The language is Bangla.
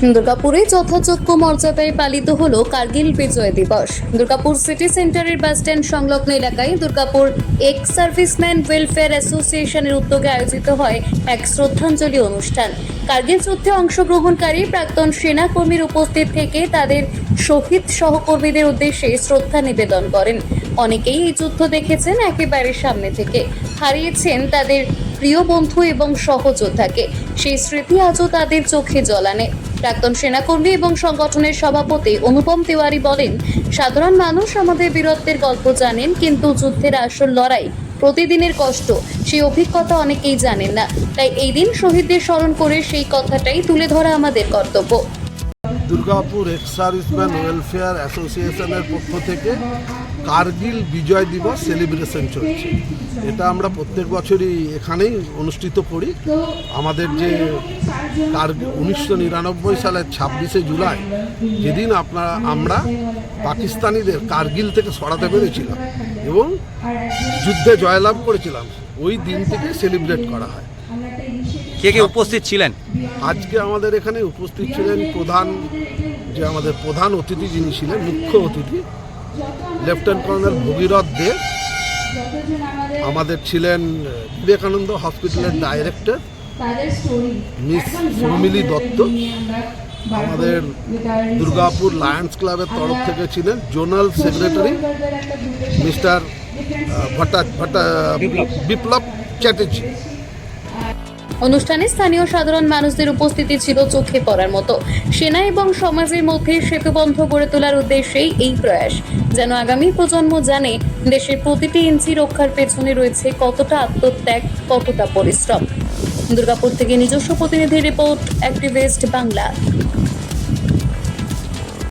দুর্গাপুরে যথাযোগ্য মর্যাদায় পালিত হলো কার্গিল বিজয় দিবস। দুর্গাপুর সিটি সেন্টারের বাসস্ট্যান্ড সংলগ্ন এলাকায় দুর্গাপুর এক্স সার্ভিসম্যান ওয়েলফেয়ার অ্যাসোসিয়েশনের উদ্যোগে আয়োজিত হয় এক শ্রদ্ধাঞ্জলি অনুষ্ঠান। কার্গিল যুদ্ধে অংশগ্রহণকারী প্রাক্তন সেনাকর্মীর উপস্থিত থেকে তাদের শহীদ সহকর্মীদের উদ্দেশ্যে শ্রদ্ধা নিবেদন করেন। অনেকেই এই যুদ্ধ দেখেছেন একেবারে সামনে থেকে। হারিয়েছেন তাদের প্রিয় বন্ধু এবং সহযোদ্ধাকে। সেই স্মৃতি আজও তাদের চোখে জ্বলানে প্রাক্তন সেনাকর্মী এবং সংগঠনের সভাপতি অনুপম তিওয়ারি বলেন, সাধারণ মানুষ আমাদের বীরত্বের গল্প জানেন, কিন্তু যুদ্ধের আসল লড়াই, প্রতিদিনের কষ্ট, সেই অভিজ্ঞতা অনেকেই জানেন না। তাই এই দিন শহীদদের স্মরণ করে সেই কথাটাই তুলে ধরা আমাদের কর্তব্য। দুর্গাপুর এক্স সার্ভিসম্যান ওয়েলফেয়ার অ্যাসোসিয়েশনের পক্ষ থেকে কার্গিল বিজয় দিবস সেলিব্রেশন চলছে। এটা আমরা প্রত্যেক বছরই এখানেই অনুষ্ঠিত করি। আমাদের যে কার্গিল উনিশশো নিরানব্বই সালের ছাব্বিশে জুলাই যেদিন আপনারা, আমরা পাকিস্তানিদের কার্গিল থেকে সরাতে পেরেছিলাম এবং যুদ্ধে জয়লাভ করেছিলাম, ওই দিন থেকে সেলিব্রেট করা হয়। কে কে উপস্থিত ছিলেন? আজকে আমাদের এখানে উপস্থিত ছিলেন প্রধান, যে আমাদের প্রধান অতিথি যিনি ছিলেন, মুখ্য অতিথি লেফটেন্যান্ট কর্নেল ভগীরথ দে। আমাদের ছিলেন বিবেকানন্দ হসপিটালের ডাইরেক্টর মিস সৌমিলি দত্ত। আমাদের দুর্গাপুর লায়ন্স ক্লাবের তরফ থেকে ছিলেন zonal secretary mister Bhatta Bhatta, Biplab Chatterjee. অনুষ্ঠানে স্থানীয় সাধারণ মানুষদের উপস্থিতি ছিল চোখে পড়ার মতো। সেনা এবং সমাজের মধ্যে সেতুবন্ধ গড়ে তোলার উদ্দেশ্যেই এই প্রয়াস। যেন আগামী প্রজন্ম জানে, দেশের প্রতিটি ইঞ্চি রক্ষার পেছনে রয়েছে কতটা আত্মত্যাগ, কতটা পরিশ্রম। দুর্গাপুর থেকে নিজস্ব প্রতিনিধি রিপোর্ট, অ্যাক্টিভিস্ট বাংলা।